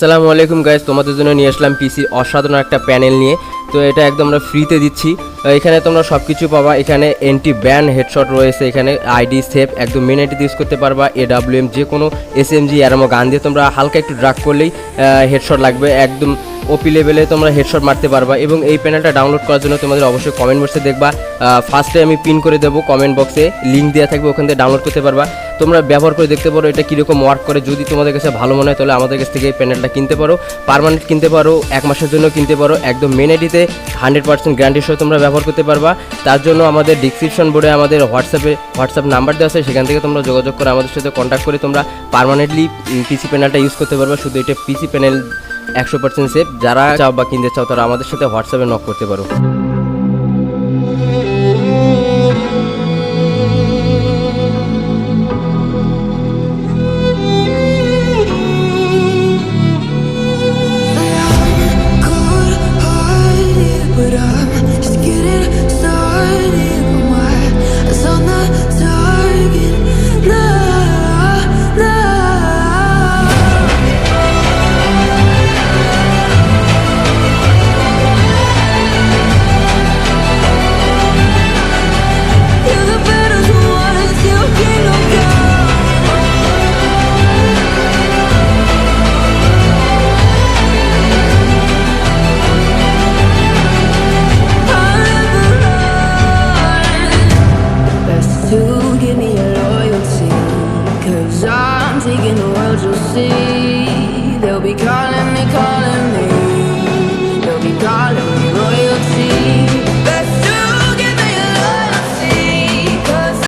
আসসালামু আলাইকুম গাইজ তোমাদের জন্য নিয়ে আসলাম পিসির অসাধারণ একটা প্যানেল নিয়ে। তো এটা একদম আমরা ফ্রিতে দিচ্ছি। এখানে তোমরা সব কিছু পাবা। এখানে এন্টি ব্যান হেডশট রয়েছে। এখানে আইডি সেফ একদম মেন আইডি ইউজ করতে পারবা। এডাব্লিউএম যে কোনো এস এম জি এরমো গান দিয়ে তোমরা হালকা একটু ড্রাগ করলেই হেডশট লাগবে। একদম ওপি লেভেলে তোমরা হেডশট মারতে পারবা এবং এই প্যানেলটা ডাউনলোড করার জন্য তোমাদের অবশ্যই কমেন্ট বক্সে দেখবা। ফার্স্টে আমি পিন করে দেবো কমেন্ট বক্সে লিঙ্ক দেওয়া থাকবে, ওখান থেকে ডাউনলোড করতে পারবা। তোমরা ব্যবহার করে দেখতে পারো এটা কীরকম ওয়ার্ক করে। যদি তোমাদের কাছে ভালো মনে হয়, তাহলে আমাদের কাছ থেকে এই প্যানেলটা কিনতে পারো। পারমানেন্ট কিনতে পারো, এক মাসের জন্য কিনতে পারো। একদম মেন আইডিতে হান্ড্রেড পার্সেন্ট গ্যারান্টি সহ তোমরা ব্যবহার করতে পারবা। তার জন্য আমাদের ডিসক্রিপশন বোর্ডে আমাদের হোয়াটসঅ্যাপে হোয়াটসঅ্যাপ নাম্বার দেওয়া আছে। সেখান থেকে তোমরা যোগাযোগ করে আমাদের সাথে কন্ট্যাক্ট করে তোমরা পারমানেন্টলি পিসি প্যানেলটা ইউজ করতে পারবা। শুধু এটা পিসি প্যানেল একশো পার্সেন্ট সেফ যারা চাও বা কিনতে চাও, তারা আমাদের সাথে হোয়াটসঅ্যাপে নক করতে পারো। Cause I'm taking the world you'll see. They'll be calling